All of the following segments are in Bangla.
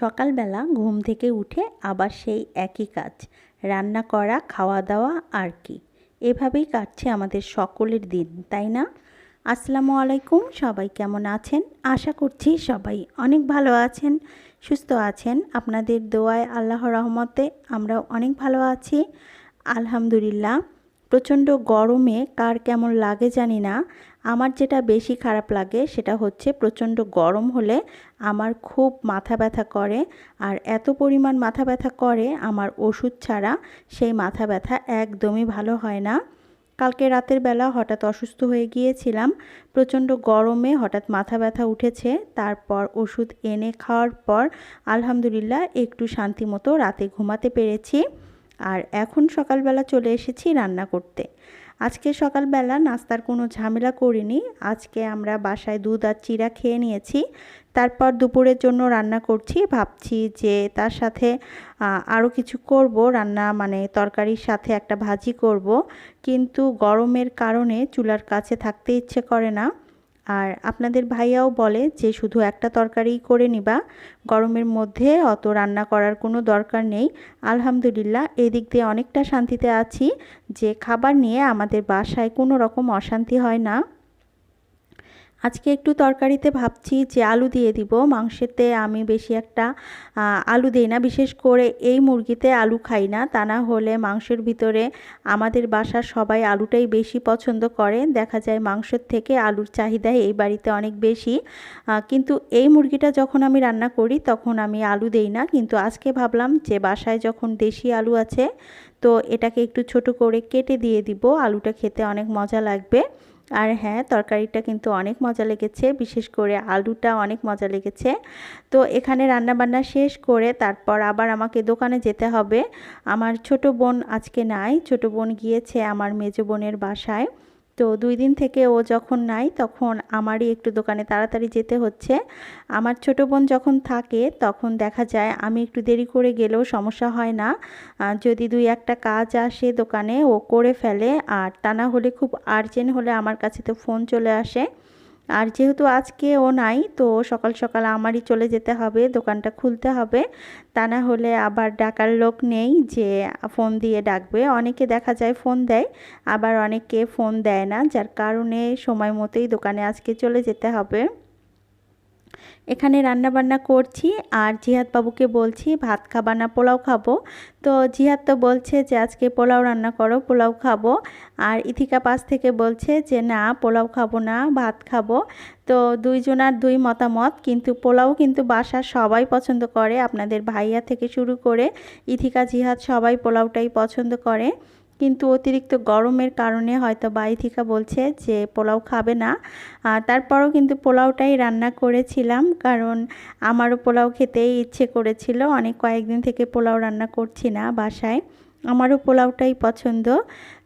সকালবেলা ঘুম থেকে উঠে আবার সেই একই কাজ, রান্না করা, খাওয়া দাওয়া আর কি। এভাবেই কাটছে আমাদের সকলের দিন, তাই না? আসসালামু আলাইকুম, সবাই কেমন আছেন? আশা করছি সবাই অনেক ভালো আছেন, সুস্থ আছেন। আপনাদের দোয়ায় আল্লাহ রহমতে আমরাও অনেক ভালো আছি। আলহামদুলিল্লাহ, প্রচণ্ড গরমে কার কেমন লাগে জানি না। আমার যেটা বেশি খারাপ লাগে সেটা হচ্ছে প্রচণ্ড গরম হলে আমার খুব মাথা ব্যথা করে। আর এত পরিমাণ মাথা ব্যথা করে আমার ওষুধ ছাড়া সেই মাথা ব্যথা একদমই ভালো হয় না। কালকে রাতের বেলা হঠাৎ অসুস্থ হয়ে গিয়েছিলাম। প্রচণ্ড গরমে হঠাৎ মাথা ব্যথা উঠেছে। তারপর ওষুধ এনে খাওয়ার পর আলহামদুলিল্লাহ একটু শান্তি মতো রাতে ঘুমাতে পেরেছি। আর এখন সকালবেলা চলে এসেছি রান্না করতে। আজকে সকালবেলা নাস্তার কোনো ঝামেলা করিনি। আজকে আমরা বাসায় দুধ আর চিরা খেয়ে নিয়েছি। তারপর দুপুরের জন্য রান্না করছি। ভাবছি যে তার সাথে আরও কিছু করব। রান্না মানে তরকারির সাথে একটা ভাজি করব। কিন্তু গরমের কারণে চুলার কাছে থাকতে ইচ্ছে করে না। আর আপনাদের ভাইয়াও বলে যে শুধু একটা তরকারি করে নিবা, গরমের মধ্যে অত রান্না করার কোনো দরকার নেই। আলহামদুলিল্লাহ এই দিক দিয়ে অনেকটা শান্তিতে আছি যে খাবার নিয়ে আমাদের বাসায় কোনো রকম অশান্তি হয় না। আজকে একটু তরকারিতে ভাবছি যে আলু দিয়ে দিব। মাংসেতে আমি বেশি একটা আলু দিই না। বিশেষ করে এই মুরগিতে আলু খাই না। তা না হলে মাংসের ভিতরে আমাদের বাসার সবাই আলুটাই বেশি পছন্দ করে। দেখা যায় মাংসের থেকে আলুর চাহিদা এই বাড়িতে অনেক বেশি। কিন্তু এই মুরগিটা যখন আমি রান্না করি তখন আমি আলু দেই না। কিন্তু আজকে ভাবলাম যে বাসায় যখন দেশি আলু আছে, তো এটাকে একটু ছোট করে কেটে দিয়ে দিব। আলুটা খেতে অনেক মজা লাগবে। আর হ্যাঁ তরকারিটা কিন্তু অনেক মজা লেগেছে, বিশেষ করে আলুটা অনেক মজা লেগেছে। তো এখানে রান্নাবান্না শেষ করে তারপর আবার আমাকে দোকানে যেতে হবে। আমার ছোট বোন আজকে নাই, ছোট বোন গিয়েছে আমার মেজো বোনের বাসায়। তো দুই দিন থেকে ও যখন নাই তখন আমারই একটু দোকানে তাড়াতাড়ি যেতে হচ্ছে। আমার ছোট বোন যখন থাকে তখন দেখা যায় আমি একটু দেরি করে গেলেও সমস্যা হয় না। যদি দুই একটা কাজ আসে দোকানে ও করে ফেলে আর তা না হলে খুব আর্জেন্ট হলে আমার কাছে তো ফোন চলে আসে। আর যেহেতু আজকে ও নাই, তো সকাল সকাল আমারই চলে যেতে হবে, দোকানটা খুলতে হবে। তা না হলে আবার ডাকার লোক নেই যে ফোন দিয়ে ডাকবে। অনেকে দেখা যায় ফোন দেয়, আবার অনেকে ফোন দেয় না, যার কারণে সময় মতোই দোকানে আজকে চলে যেতে হবে। এখানে রান্না বান্না করছি আর জিহাদ বাবুকে বলছি, ভাত খাবা না, পোলাও খাব? তো জিহাদ তো বলছে যে, আজকে পোলাও রান্না করো, পোলাও খাব। আর ইথিকা পাশ থেকে বলছে যে, না, পোলাও খাব না, ভাত খাব। তো দুইজনার দুই মতামত, কিন্তু পোলাও কিন্তু বাসা সবাই পছন্দ করে। আপনাদের ভাইয়া থেকে শুরু করে ইথিকা, জিহাদ সবাই পোলাওটাই পছন্দ করে। কিন্তু অতিরিক্ত গরমের কারণে হয়তো বাইথিকা বলছে যে পোলাও খাবে না। তারপরও কিন্তু পোলাওটাই রান্না করেছিলাম কারণ আমারও পোলাও খেতেই ইচ্ছে করেছিল। অনেক কয়েকদিন থেকে পোলাও রান্না করছি না বাসায়। আমারও পোলাওটাই পছন্দ।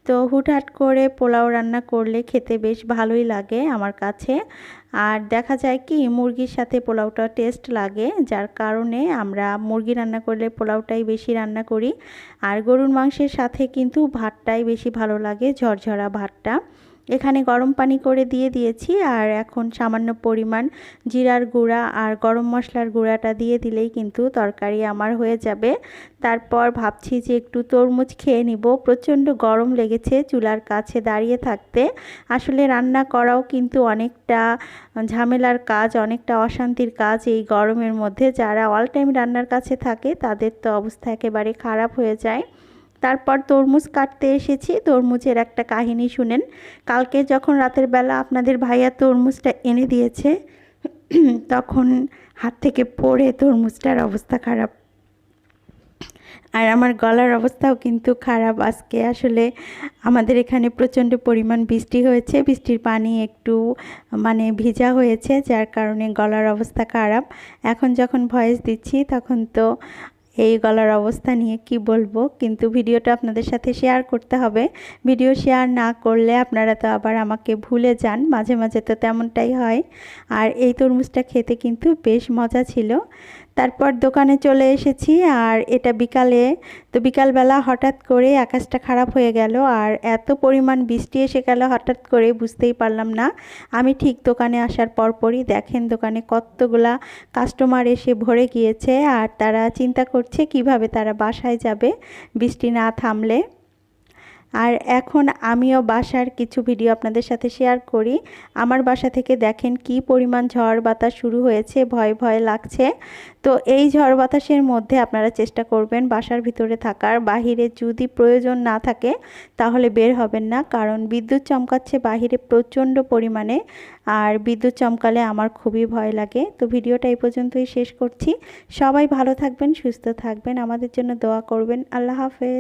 তো হুটহাট করে পোলাও রান্না করলে খেতে বেশ ভালোই লাগে আমার কাছে। আর দেখা যায় কি, মুরগির সাথে পোলাওটা টেস্ট লাগে, যার কারণে আমরা মুরগি রান্না করলে পোলাওটাই বেশি রান্না করি। আর গরুর মাংসের সাথে কিন্তু ভাতটাই বেশি ভালো লাগে, ঝরঝরা ভাতটা। এখানে গরম পানি করে দিয়ে দিয়েছি আর এখন সামান্য পরিমাণ জিরার গুঁড়া আর গরম মশলার গুঁড়াটা দিয়ে দিলেই কিন্তু তরকারি আমার হয়ে যাবে। তারপর ভাবছি যে একটু তরমুজ খেয়ে নিব। প্রচণ্ড গরম লেগেছে চুলার কাছে দাঁড়িয়ে থাকতে। আসলে রান্না করাও কিন্তু অনেকটা ঝামেলার কাজ, অনেকটা অশান্তির কাজ এই গরমের মধ্যে। যারা অল টাইম রান্নার কাছে থাকে তাদের তো অবস্থা একেবারে খারাপ হয়ে যায়। তারপর তরমুজ কাটতে এসেছি। তরমুজের একটা কাহিনী শুনেন। কালকে যখন রাতের বেলা আপনাদের ভাইয়া তরমুজটা এনে দিয়েছে, তখন হাত থেকে পড়ে তরমুজটার অবস্থা খারাপ। আর আমার গলার অবস্থাও কিন্তু খারাপ। আজকে আসলে আমাদের এখানে প্রচণ্ড পরিমাণ বৃষ্টি হয়েছে। বৃষ্টির পানি একটু মানে ভিজা হয়েছে, যার কারণে গলার অবস্থা খারাপ। এখন যখন ভয়েস দিচ্ছি, তখন তো এই গলার অবস্থা নিয়ে কি বলব, কিন্তু ভিডিওটা আপনাদের সাথে শেয়ার করতে হবে। ভিডিও শেয়ার না করলে আপনারা তো আবার আমাকে ভুলে যান, মাঝে মাঝে তো তেমনটাই হয়। আর এই তরমুজটা খেতে কিন্তু বেশ মজা ছিল। তারপর দোকানে চলে এসেছি আর এটা বিকালে, তো বিকালবেলা হঠাৎ করে আকাশটা খারাপ হয়ে গেল আর এত পরিমাণ বৃষ্টি এসে গেল হঠাৎ করে বুঝতেই পারলাম না। আমি ঠিক দোকানে আসার পরপরই দেখেন দোকানে কতগুলা কাস্টমার এসে ভরে গিয়েছে আর তারা চিন্তা করছে কীভাবে তারা বাসায় যাবে বৃষ্টি না থামলে। আর এখন আমিও বাসার কিছু ভিডিও আপনাদের সাথে শেয়ার করি। আমার বাসা থেকে দেখেন কি পরিমাণ ঝড় বাতাস শুরু হয়েছে, ভয় ভয় লাগছে। তো এই ঝড় বাতাসের মধ্যে আপনারা চেষ্টা করবেন বাসার ভিতরে থাকার, বাহিরে যদি প্রয়োজন না থাকে তাহলে বের হবেন না, কারণ বিদ্যুৎ চমকাচ্ছে বাহিরে প্রচণ্ড পরিমাণে, আর বিদ্যুৎ চমকালে আমার খুবই ভয় লাগে। তো ভিডিওটা এই পর্যন্তই শেষ করছি। সবাই ভালো থাকবেন, সুস্থ থাকবেন, আমাদের জন্য দোয়া করবেন। আল্লাহ হাফেজ।